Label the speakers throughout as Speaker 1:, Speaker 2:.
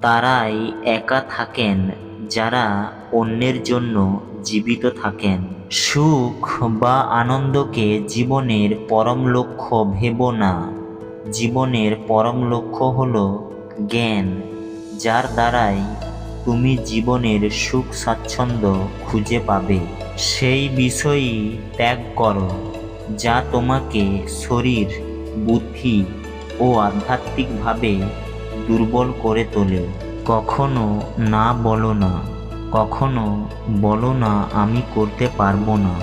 Speaker 1: তারাই একা থাকেন, যারা অন্যের জন্য জীবিত থাকেন। সুখ বা আনন্দকে জীবনের পরম লক্ষ্য ভেব না। জীবনের পরম লক্ষ্য হল জ্ঞান, যার দ্বারাই তুমি জীবনের সুখ স্বাচ্ছন্দ্য খুঁজে পাবে। সেই বিষয়ই ত্যাগ করো, যা তোমাকে শরীর, বুদ্ধি ও আধ্যাত্মিকভাবে দুর্বল করে তোলে। কখনো না বলো না, কখনো বলো না আমি করতে পারব না।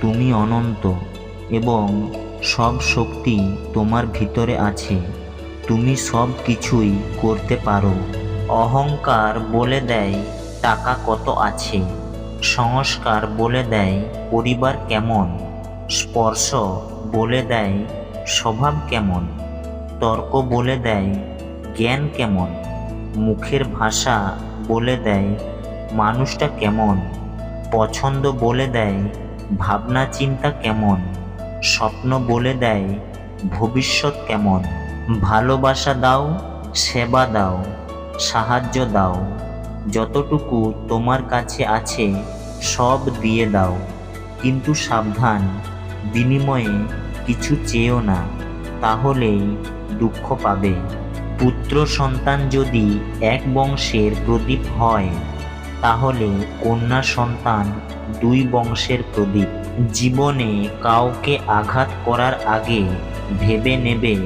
Speaker 1: তুমি অনন্ত এবং সব শক্তি তোমার ভিতরে আছে। তুমি সব কিছুই করতে পারো। অহংকার বলে দেয় টাকা কত আছে। সংস্কার বলে দেয় পরিবার কেমন। স্পর্শ বলে দেয় স্বভাব কেমন। তর্ক বলে দেয় জ্ঞান কেমন? মুখের ভাষা বলে দেয় মানুষটা কেমন? পছন্দ বলে দেয় ভাবনা চিন্তা কেমন? স্বপ্ন বলে দেয় ভবিষ্যৎ কেমন? ভালোবাসা দাও, সেবা দাও, সাহায্য দাও, যতটুকু তোমার কাছে আছে সব দিয়ে দাও। কিন্তু সাবধান, বিনিময়ে কিছু চেয়েও না, তাহলেই দুঃখ পাবে। পুত্র সন্তান যদি এক বংশের প্রদীপ হয়, তাহলে কন্যা সন্তান দুই বংশের প্রদীপ। জীবনে কাউকে আঘাত করার আগে ভেবে নেবে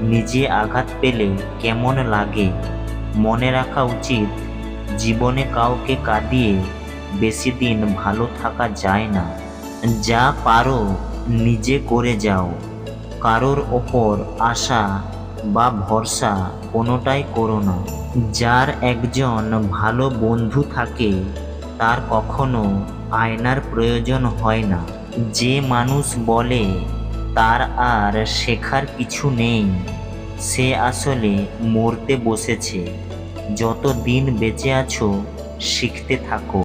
Speaker 1: নিজে আঘাত পেলে কেমন লাগে। মনে রাখা উচিত, জীবনে কাউকে কাঁদিয়ে বেশি দিন ভালো থাকা যায় না। যা পারো, নিজে করে যাও। কারোর ওপর আশা বা ভরসা কোনোটাই করো না। যার একজন ভালো বন্ধু থাকে, তার কখনো আয়নার প্রয়োজন হয় না। যে মানুষ বলে, তার আর শেখার কিছু নেই। সে আসলে মরতে বসেছে। যত দিন বেঁচে আছো, শিখতে থাকো।